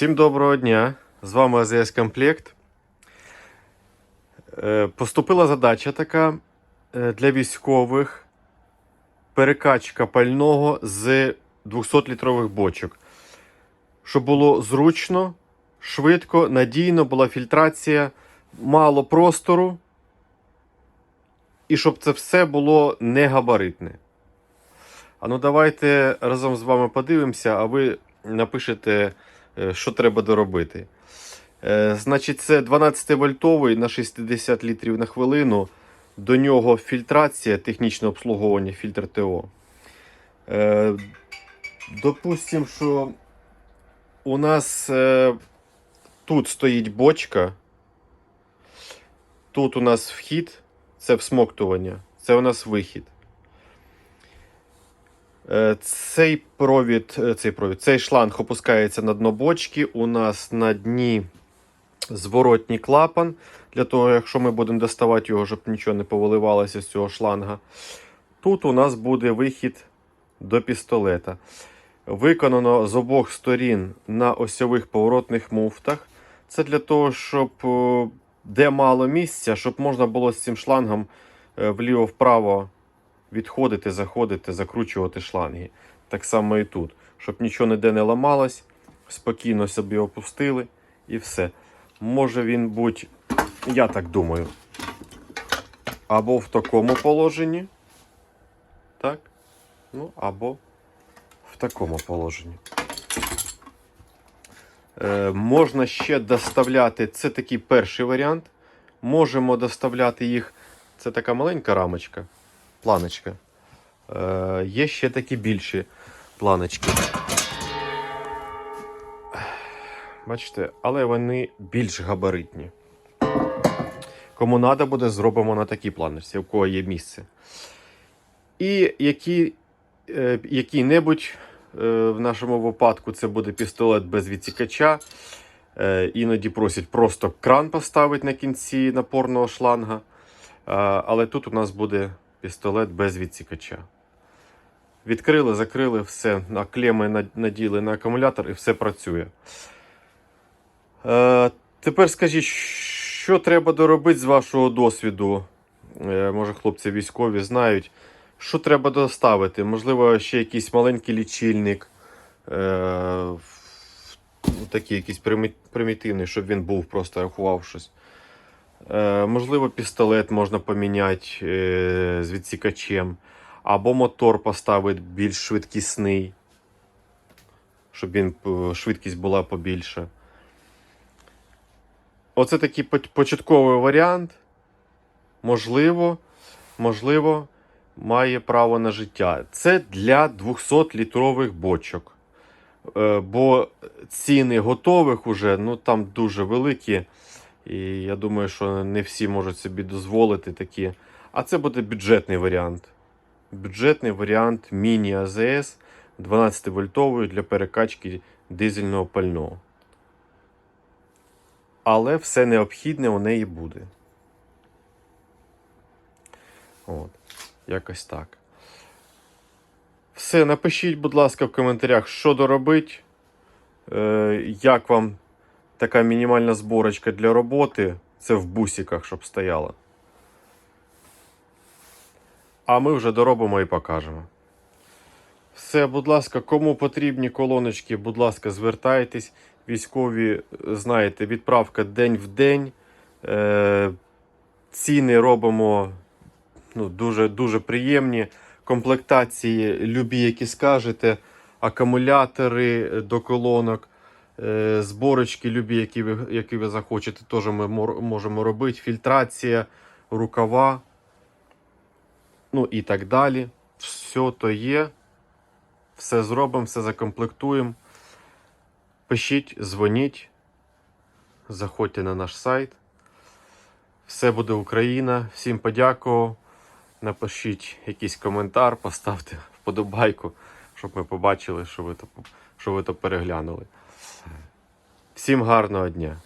Всім доброго дня! З вами АЗС Комплект. Е, Поступила задача така е, для військових перекачка пального з 200-літрових бочок. Щоб було зручно, швидко, надійно була фільтрація, мало простору. І щоб це все було не габаритне. А ну давайте разом з вами подивимося, а ви напишете, що треба доробити. Е, Значить, це 12-вольтовий на 60 літрів на хвилину. До нього фільтрація, технічне обслуговування, фільтр ТО. Е, Допустимо, що у нас е, тут стоїть бочка. Тут у нас вхід, це всмоктування, це у нас вихід. Е, Цей провід, е, цей провід, цей шланг опускається на дно бочки. У нас на дні зворотній клапан. Для того, якщо ми будемо доставати його, щоб нічого не повиливалося з цього шланга. Тут у нас буде вихід до пістолета. Виконано з обох сторін на осьових поворотних муфтах. Це для того, щоб е, де мало місця, щоб можна було з цим шлангом вліво-вправо відходити, заходити, закручувати шланги. Так само і тут. Щоб нічого ніде не ламалось, спокійно собі опустили і все. Може він бути, я так думаю, або в такому положенні. Так? Ну, або в такому положенні. Е, можна ще доставляти, це такий перший варіант. Можемо доставляти їх. Це така маленька рамочка, планочка. Е, є ще такі більші планочки. Бачите, але вони більш габаритні. Кому треба буде, зробимо на такій планочці, у кого є місце. І які, е, який-небудь е, в нашому випадку це буде пістолет без відсікача. Е, іноді просять просто кран поставити на кінці напорного шланга. Е, але тут у нас буде пістолет без відсікача. Відкрили, закрили, все, на клеми наділи на акумулятор і все працює. Е, тепер скажіть, що треба доробити з вашого досвіду? Е, може, хлопці військові знають. Що треба доставити? Можливо, ще якийсь маленький лічильник, е, такий якийсь примітивний, щоб він був, просто рахував щось. Е, можливо, пістолет можна поміняти е, з відсікачем. Або мотор поставити більш швидкісний, щоб він, е, швидкість була побільша. Оце такий початковий варіант. Можливо, можливо, має право на життя. Це для 200-літрових бочок. Бо ціни готових уже ну, там дуже великі. І я думаю, що не всі можуть собі дозволити такі. А це буде бюджетний варіант. Бюджетний варіант міні-АЗС 12-вольтової для перекачки дизельного пального. Але все необхідне у неї буде. От, якось так. Все, напишіть, будь ласка, в коментарях, що доробить, е, як вам така мінімальна зборочка для роботи. Це в бусиках, щоб стояло. А ми вже доробимо і покажемо. Все, будь ласка, кому потрібні колоночки, будь ласка, звертайтесь. Військові, знаєте, відправка день в день. Е, ціни робимо ну, дуже, дуже приємні. Комплектації любі, які скажете, акумулятори до колонок, зборочки любі, які ви, які ви захочете, теж ми можемо робити. Фільтрація, рукава, ну і так далі. Все то є. Все зробимо, все закомплектуємо. Пишіть, дзвоніть, заходьте на наш сайт. Все буде Україна. Всім подякував. Напишіть якийсь коментар, поставте вподобайку, щоб ми побачили, що ви то, що ви то переглянули. Всім гарного дня!